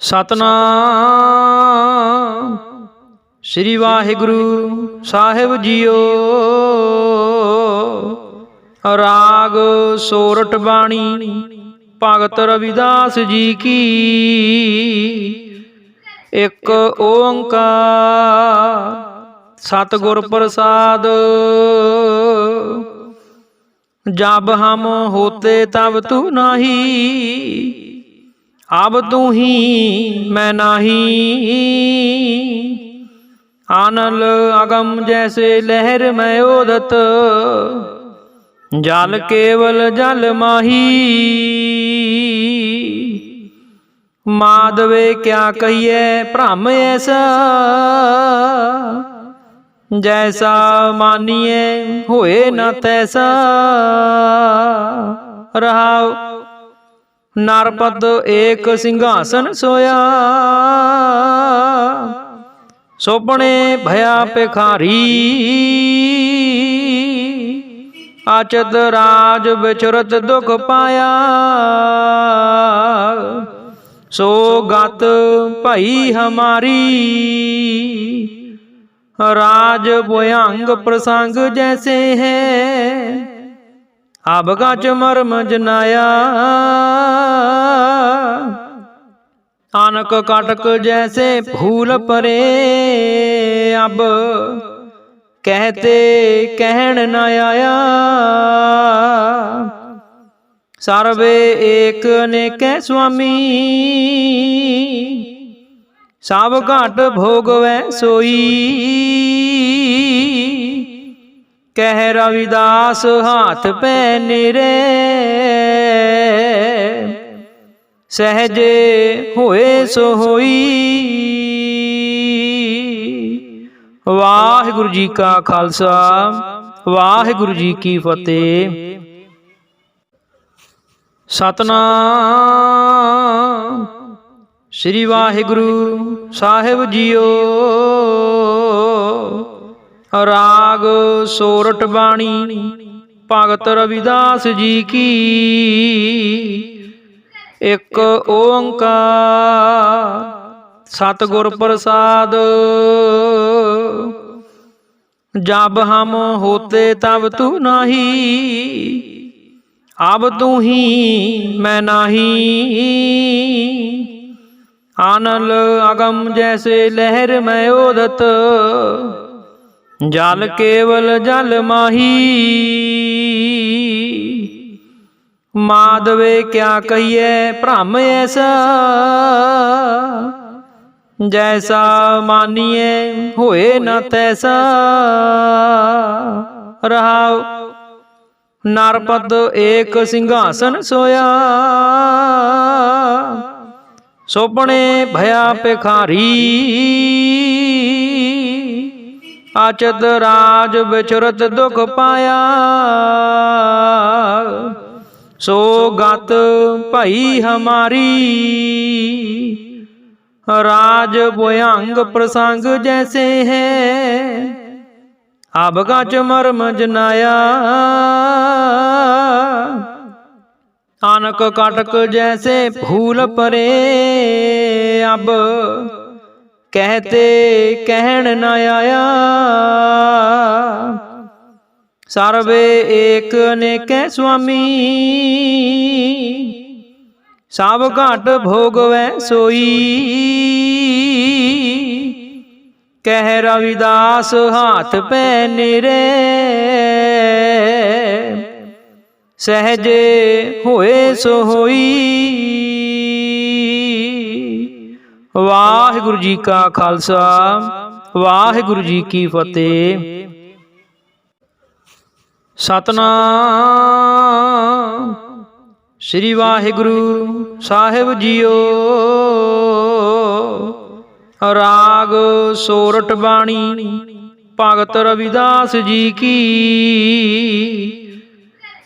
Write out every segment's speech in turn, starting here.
ਸਤਨਾਮ। ਸ੍ਰੀ ਵਾਹਿਗੁਰੂ ਸਾਹਿਬ ਜੀਓ। ਰਾਗ ਸੋਰਟ ਬਾਣੀ, ਭਗਤ ਰਵਿਦਾਸ ਜੀ ਕੀ। ਇੱਕ ਓੰਕਾਰ ਸਤਗੁਰ ਪ੍ਰਸਾਦ। ਜਬ ਹਮ ਹੋਤੇ ਤਬ ਤੂੰ ਨਹੀਂ। ਆਬ ਤੂੰ ਹੀ ਮੈਂ ਨਾਹੀ। ਆਨਲ ਅਗਮ ਜੈਸੇ ਲਹਿਰ ਮੈਂ ਉਦਤ ਜਲ ਕੇਵਲ ਜਲ ਮਾਹੀ। ਮਾਦਵੇ ਕਿਆ ਕਹੀਏ ਭ੍ਰਮ ਐਸਾ। ਜੈਸਾ ਮਾਨੀਏ ਹੋਏ ਨਾ ਤੈਸਾ। ਰਹਾਉ नरपत एक सिंहासन सोया। सोपने भया पिखारी आचत राज बिचरत दुख पाया। सो गत भई हमारी। राज बोयांग प्रसंग जैसे है। अब गच मर्म जनाया। ਅਨਕ ਕਟਕ ਜੈਸੇ ਫੂਲ ਪਰੇ ਅਬ, ਕਹਤੇ ਕਹਿਣ ਨਾ ਆਇਆ। ਸਰਵੇ ਏਕ ਅਨੇਕੈ ਸੁਆਮੀ, ਸਭ ਘਟ ਭੋਗਵੈ ਸੋਈ। ਕਹਿ ਰਵਿਦਾਸ, ਹਾਥ ਪੈ ਨਿਰੇ ਸਹਜੇ ਹੋਏ ਸੋ ਹੋਈ ਵਾਹਿਗੁਰੂ ਜੀ ਕਾ ਖਾਲਸਾ, ਵਾਹਿਗੁਰੂ ਜੀ ਕੀ ਫਤਿਹ। ਸਤਨਾਮ। ਸ੍ਰੀ ਵਾਹਿਗੁਰੂ ਸਾਹਿਬ ਜੀਓ। ਰਾਗ ਸੋਰਠ ਬਾਣੀ, ਭਗਤ ਰਵਿਦਾਸ ਜੀ ਕੀ। ਇੱਕ ਓੰਕਾਰ ਸਤਿਗੁਰ ਪ੍ਰਸਾਦ। ਜਬ ਹਮ ਹੋਤੇ ਤਬ ਤੂ ਨਹੀਂ ਆਬ ਤੂੰ ਹੀ ਮੈਂ ਨਹੀਂ। ਆਨਲ ਅਗਮ ਜੈਸੇ ਲਹਿਰ ਮੈਂ ਉਦਤ ਜਲ ਕੇਵਲ ਜਲ ਮਾਹੀ। ਮਾਦਵੇ ਕਿਆ ਕਹੀਏ ਭ੍ਰਮ ਐਸਾ? ਜੈਸਾ ਮਾਨੀਏ ਹੋਏ ਨਾ ਤੈਸਾ? ਰਹਾਉ, ਨਰਪਦ ਏਕ ਸਿੰਘਾਸਨ ਸੋਇਆ। ਸੋਪਣੇ ਭਇਆ ਭਿਖਾਰੀ। ਆਚਤ ਰਾਜ ਵਿਚਰਤ ਦੁਖ ਪਾਇਆ। सो गत भई हमारी। राज बोयांग प्रसंग जैसे है। आबगा चमरम जनाया। आनक काटक जैसे फूल परे। अब कहते कहन न आया। ਸਰਵੇ ਏਕ ਨੇਕੇ ਸੁਆਮੀ। ਸਭ ਘਟ ਭੋਗਵੈ ਸੋਈ। ਕਹਿ ਰਵਿਦਾਸ ਹਾਥ ਪੈ ਨਿਰੇ। ਸਹਜੇ ਹੋਏ ਸੋ ਹੋਈ ਵਾਹਿਗੁਰੂ ਜੀ ਕਾ ਖਾਲਸਾ, ਵਾਹਿਗੁਰੂ ਜੀ ਕੀ ਫਤਿਹ। ਸਤਨਾਮ। ਸ੍ਰੀ ਵਾਹਿਗੁਰੂ ਸਾਹਿਬ ਜੀਓ। ਰਾਗ ਸੋਰਠ ਬਾਣੀ, ਭਗਤ ਰਵਿਦਾਸ ਜੀ ਕੀ।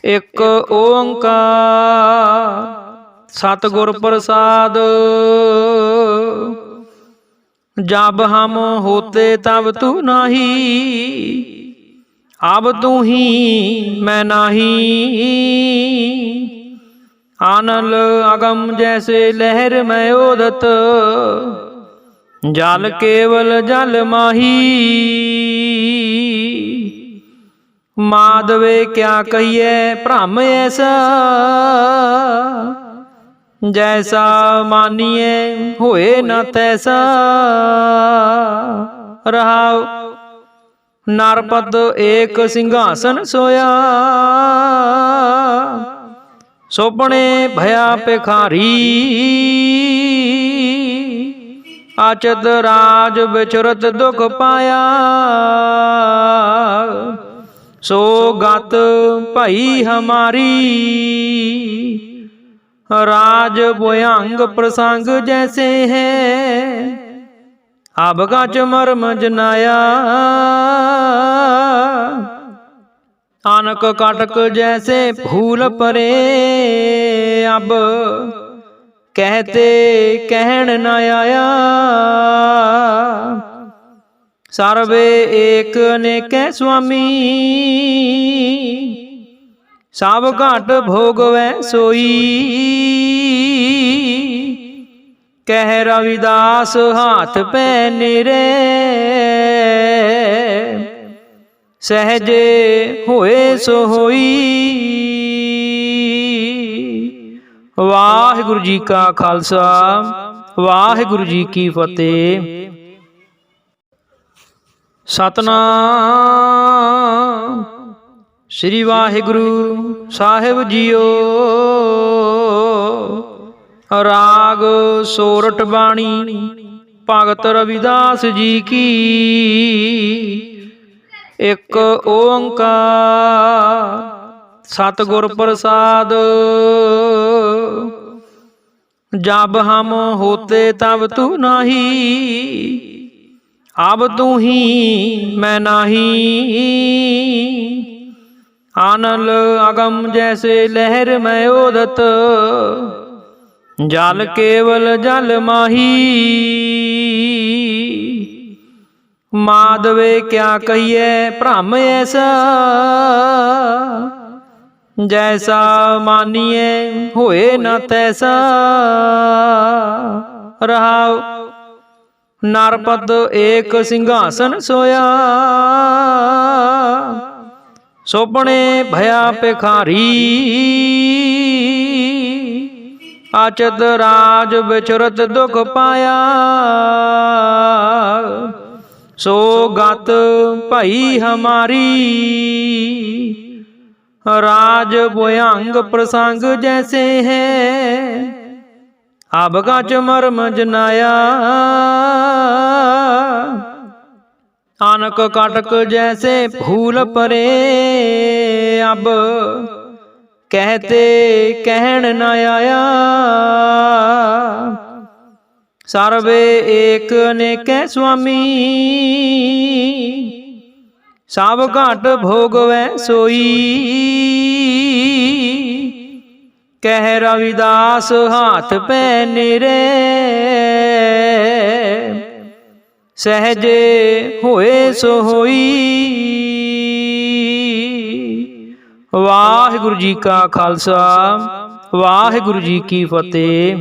ਇੱਕ ਓੰਕਾਰ ਸਤਗੁਰ ਪ੍ਰਸਾਦ। ਜਬ ਹਮ ਹੋਤੇ ਤਬ ਤੂੰ ਨਹੀਂ। ਆਬ ਤੂੰ ਹੀ ਮੈਂ ਨਾਹੀ। ਆਨਲ ਅਗਮ ਜੈਸੇ ਲਹਿਰ ਮੈਂ ਉਦਤ। ਜਲ ਕੇਵਲ ਜਲ ਮਾਹੀ। ਮਾਦਵੇ ਕਿਆ ਕਹੀਏ ਭ੍ਰਮ ਐਸਾ। ਜੈਸਾ ਮਾਨੀਏ ਹੋਏ ਨਾ ਤੈਸਾ। ਰਹਾਉ ਨਰਪਤ ਏਕ ਸਿੰਘਾਸਨ ਸੋਇਆ। ਸੋਪਣੇ ਭਇਆ ਭਿਖਾਰੀ। ਆਚਦ ਰਾਜ ਵਿਚਰਤ ਦੁਖ ਪਾਇਆ। ਸੋ ਗਤ ਭਈ ਹਮਾਰੀ। ਰਾਜ ਭੁਯੰਗ ਪ੍ਰਸੰਗ ਜੈਸੇ ਹੈ। ਅਬ ਗਚ ਮਰਮ ਜਨਾਇਆ ਅਨਕ ਕਟਕ ਜੈਸੇ ਫੂਲ ਪਰੇ ਅਬ ਕਹਤੇ ਕਹਿਣ ਨ ਆਇਆ ਸਰਵੇ ਏਕ ਅਨੇਕੈ ਸੁਆਮੀ ਸਭ ਘਟ ਭੋਗਵੈ ਸੋਈ ਕਹਿ ਰਵਿਦਾਸ, ਹਾਥ ਪੈ ਨਿਰੇ। ਸਹਜੇ ਹੋਏ ਸੋ ਹੋਈ ਵਾਹਿਗੁਰੂ ਜੀ ਕਾ ਖਾਲਸਾ, ਵਾਹਿਗੁਰੂ ਜੀ ਕੀ ਫਤਿਹ। ਸਤਨਾਮ। ਸ੍ਰੀ ਵਾਹਿਗੁਰੂ ਸਾਹਿਬ ਜੀਓ। ਰਾਗ ਸੋਰਠ ਬਾਣੀ, ਭਗਤ ਰਵਿਦਾਸ ਜੀ ਕੀ। ਇੱਕ ਓੰਕਾਰ ਸਤਿਗੁਰ ਪ੍ਰਸਾਦ। ਜਬ ਹਮ ਹੋਤੇ ਤਬ ਤੂ ਨਹੀਂ, ਅਬ ਤੂੰ ਹੀ ਮੈਂ ਨਹੀਂ। ਆਨਲ ਅਗਮ ਜੈਸੇ ਲਹਿਰ ਮੈਂ ਓਦਤ ਜਲ ਕੇਵਲ ਜਲ ਮਾਹੀ ਮਾਧਵੇ ਕਿਆ ਕਹੀਏ ਭ੍ਰਮ ਐਸਾ ਜੈਸਾ ਮਾਨੀਏ ਹੋਏ ਨਾ ਤੈਸਾ ਰਹਾਉ ਨਰਪਦ ਏਕ ਸਿੰਘਾਸਨ ਸੋਇਆ ਸੁਪਨੇ ਭਇਆ ਭਿਖਾਰੀ ਆਚਦ ਰਾਜ ਵਿਚਰਤ ਦੁਖ ਪਾਇਆ ਸੋ ਗਤ ਭਈ ਹਮਾਰੀ ਰਾਜ ਭੁਯੰਗ ਪ੍ਰਸੰਗ ਜੈਸੇ ਹੈ ਅਬ ਗਚ ਮਰਮ ਜਨਾਇਆ ਅਨਕ ਕਟਕ ਜੈਸੇ ਫੂਲ ਪਰੇ ਅਬ ਕਹਤੇ ਕਹਿਣ ਨਾ ਆਇਆ। ਸਰਵੇ ਏਕ ਅਨੇਕੈ ਸੁਆਮੀ। ਸਭ ਘਟ ਭੋਗਵੈ ਸੋਈ। ਕਹਿ ਰਵਿਦਾਸ ਹਾਥ ਪੈ ਨਿਰੇ। ਸਹਜੇ ਹੋਏ ਸੋ ਹੋਈ ਵਾਹਿਗੁਰੂ ਜੀ ਕਾ ਖਾਲਸਾ, ਵਾਹਿਗੁਰੂ ਜੀ ਕੀ ਫਤਿਹ।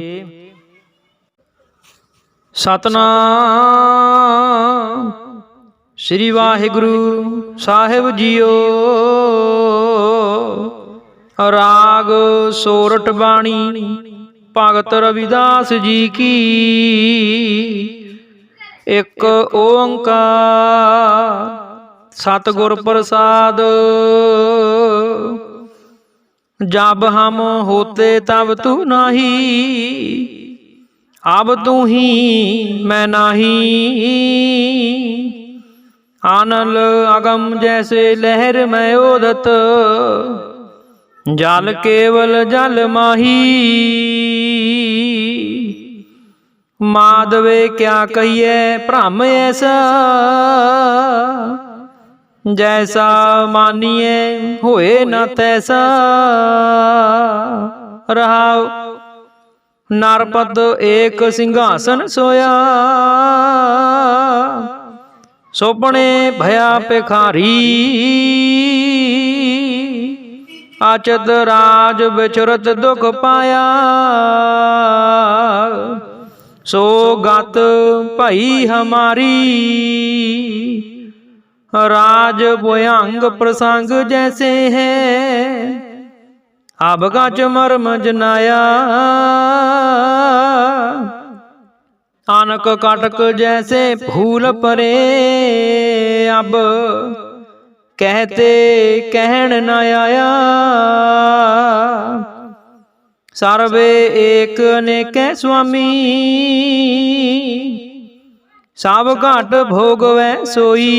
ਸਤਨਾਮ, ਸ੍ਰੀ ਵਾਹਿਗੁਰੂ ਸਾਹਿਬ ਜੀਓ। ਰਾਗ ਸੋਰਠ ਬਾਣੀ, ਭਗਤ ਰਵਿਦਾਸ ਜੀ ਕੀ। ਇੱਕ ਓੰਕਾਰ ਸਤਿਗੁਰ ਪ੍ਰਸਾਦ ਜਬ ਹਮ ਹੋਤੇ ਤਬ ਤੂ ਨਹੀਂ, ਅਬ ਤੂੰ ਹੀ ਮੈਂ ਨਹੀਂ। ਆਨਲ ਅਗਮ ਜੈਸੇ ਲਹਿਰ ਮੈਂ ਓਦਤ ਜਲ ਕੇਵਲ ਜਲ ਮਾਹੀ। ਮਾਧਵੇ ਕਿਆ ਕਹੀਏ ਭ੍ਰਮ ਐਸਾ ਜੈਸਾ ਮਾਨੀਏ, ਹੋਏ ਨਾ ਤੈਸਾ। ਰਹਾਉ, ਨਰਪਦ ਏਕ ਸਿੰਘਾਸਨ ਸੋਇਆ। ਸੋਪਣੇ ਭਇਆ ਭਿਖਾਰੀ। ਅਚਦ ਰਾਜ ਵਿਚਰਤ ਦੁਖ ਪਾਇਆ। ਸੋ ਗਤ ਭਈ ਹਮਾਰੀ। ਰਾਜ ਭੁਯੰਗ ਪ੍ਰਸੰਗ ਜੈਸੇ ਹੈ ਅਬ ਗਚ ਮਰਮ ਜਨਾਇਆ ਆਨਕ ਕਟਕ ਜੈਸੇ ਫੂਲ ਪਰੇ ਅਬ ਕਹਤੇ ਕਹਿਣ ਨ ਆਇਆ ਸਰਵੇ ਏਕ ਅਨੇਕੈ ਸੁਆਮੀ ਸਭ ਘਟ ਭੋਗਵੈ ਸੋਈ।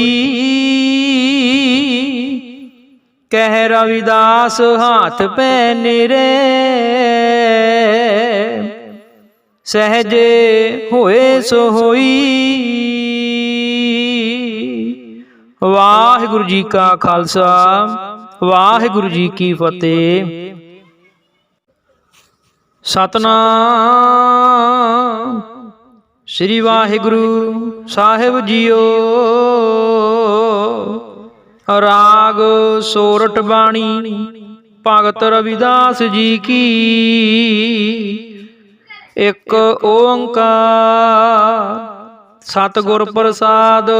ਕਹਿ ਰਵਿਦਾਸ ਹਾਥ ਪੈ ਨਿਰੇ। ਸਹਜੇ ਹੋਏ ਸੋ ਹੋਈ ਵਾਹਿਗੁਰੂ ਜੀ ਕਾ ਖਾਲਸਾ ਵਾਹਿਗੁਰੂ ਜੀ ਕੀ ਫਤਿਹ। ਸਤਨਾਮ। ਸ੍ਰੀ ਵਾਹਿਗੁਰੂ। ਸਾਹਿਬ ਜੀਓ। ਰਾਗ ਸੋਰਠ ਬਾਣੀ, ਭਗਤ ਰਵਿਦਾਸ ਜੀ ਕੀ। ਇੱਕ ਓੰਕਾਰ ਸਤਿਗੁਰ ਪ੍ਰਸਾਦ।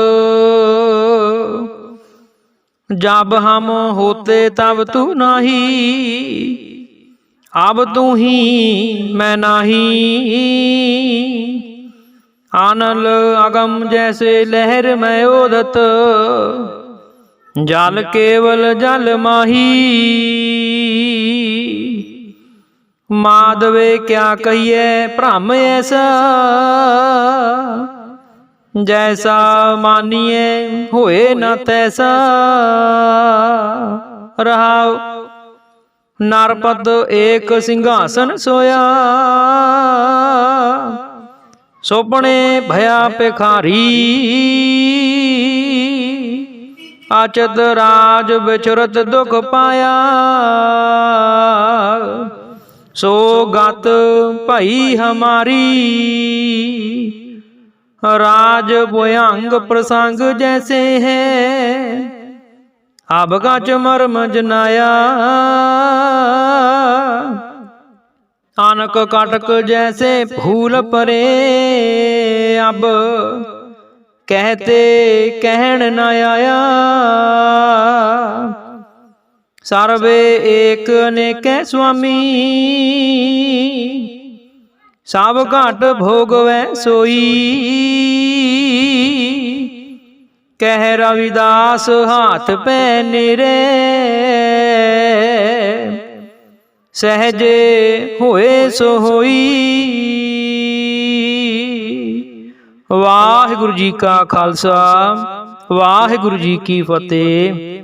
ਜਬ ਹਮ ਹੋਤੇ ਤਬ ਤੂ ਨਹੀਂ, ਅਬ ਤੂੰ ਹੀ ਮੈਂ ਨਹੀਂ। ਆਨਲ ਅਗਮ ਜੈਸੇ ਲਹਿਰ ਮੈਂ ਉਦਤ ਜਲ ਕੇਵਲ ਜਲ ਮਾਹੀ। ਮਾਦਵੇ ਕਿਆ ਕਹੀਏ ਭ੍ਰਮ ਐਸਾ, ਜੈਸਾ ਮਾਨੀਏ ਹੋਏ ਨਾ ਤੈਸਾ। ਰਹਾਉ, ਨਰਪਦ ਏਕ ਸਿੰਘਾਸਨ ਸੋਇਆ ਸੁਪਨੇ ਭਇਆ ਪਖਾਰੀ ਅਚਦ ਰਾਜ ਵਿਚਰਤ ਦੁਖ ਪਾਇਆ ਸੋ ਗਤ ਭਈ ਹਮਾਰੀ ਰਾਜ ਭੁਯੰਗ ਪ੍ਰਸੰਗ ਜੈਸੇ ਹੈ ਅਬ ਗਚ ਮਰਮ ਜਨਾਇਆ ਆਨਕ ਕਟਕ ਜੈਸੇ ਫੂਲ ਪਰੇ, ਅਬ ਕਹਤੇ ਕਹਿਣ ਨਾ ਆਇਆ। ਸਰਵੇ ਏਕ ਅਨੇਕੈ ਸੁਆਮੀ, ਸਭ ਘਟ ਭੋਗਵੈ ਸੋਈ। ਕਹਿ ਰਵਿਦਾਸ, ਹਾਥ ਪੈ ਨਿਰੇ ਸਹਜੇ ਹੋਏ ਸੋ ਹੋਈ ਵਾਹਿਗੁਰੂ ਜੀ ਕਾ ਖਾਲਸਾ ਵਾਹਿਗੁਰੂ ਜੀ ਕੀ ਫਤਿਹ।